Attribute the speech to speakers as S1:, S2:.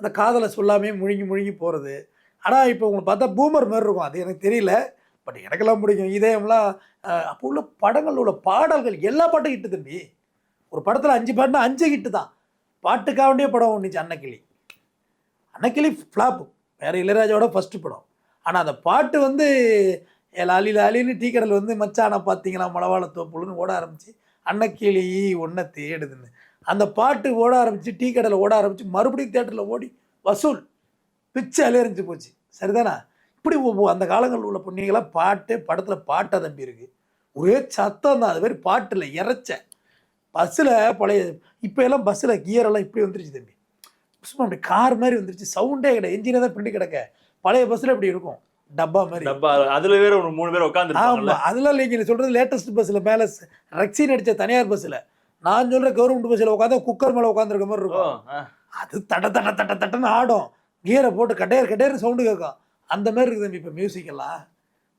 S1: அந்த காதலை சொல்லாமே முழுங்கி முழுங்கி போகிறது ஆனால் இப்போ உங்களுக்கு பார்த்தா பூமர் மாதிரி இருக்கும். அது எனக்கு தெரியல. பட் எனக்கெல்லாம் பிடிக்கும். இதயம்லாம் அப்போ உள்ள படங்கள் உள்ள பாடல்கள் எல்லா பாட்டும் ஹிட்டு தம்பி. ஒரு படத்தில் அஞ்சு பாட்டுனா அஞ்சு ஹிட்டு தான். பாட்டுக்காக வேண்டிய படம் ஒன்றுச்சு அன்னக்கிளி. அன்னக்கிளி ஃப்ளாப்பு. வேறு இளையராஜாவோட ஃபஸ்ட்டு படம். ஆனால் அந்த பாட்டு வந்து ஏ லாலி லாலின்னு டீ கடையில் வந்து மச்சானை பார்த்தீங்களா மலவாள தோப்புலன்னு ஓட ஆரம்பிச்சு அன்னக்கிளி ஒன்றை தேடுதுன்னு. அந்த பாட்டு ஓட ஆரம்பிச்சு டீ கடையில் ஓட ஆரம்பிச்சு மறுபடியும் தேட்டரில் ஓடி வசூல். பிச்சை அலையறிஞ்சு போச்சு. சரிதானா? இப்படி அந்த காலங்களில் உள்ள பொண்ணிங்களாம் பாட்டு படத்தில் பாட்டாக தம்பி இருக்குது ஒரே சத்தம் தான். அது மாதிரி பாட்டில் இறைச்ச. பஸ்ஸில் பழைய இப்போ எல்லாம் பஸ்ஸில் கியரெல்லாம் இப்படி வந்துருச்சு தம்பி. சும்மா அப்படி கார் மாதிரி வந்துருச்சு. சவுண்டே கிடையாது. என்ஜினே தான் பின்னாடி கிடக்க பழைய பஸ்ஸில் இப்படி இருக்கும். டப்பா மாதிரி.
S2: டப்பா அதுல வேற ஒரு மூணு பேர் உட்காந்துருப்பாங்கல்ல
S1: ஆமா அதெல்லாம் இல்லைங்க நீ சொல்றது லேட்டஸ்ட் பஸ்ஸில் மேலே ரக்ஸின் அடிச்ச தனியார் பஸ்ஸில் நான் சொல்ற கவர்மெண்ட் பஸ்ஸில் உட்காந்து குக்கர் மேலே உட்காந்துருக்க மாதிரி இருக்கும். அது தட்ட தட்ட தட்ட தட்டன்னு ஆடும். கியரை போட்டு கட்டையர் கட்டையர் சவுண்டு கேட்கும். அந்த மாதிரி இருக்குது இப்போ மியூசிக் எல்லாம்.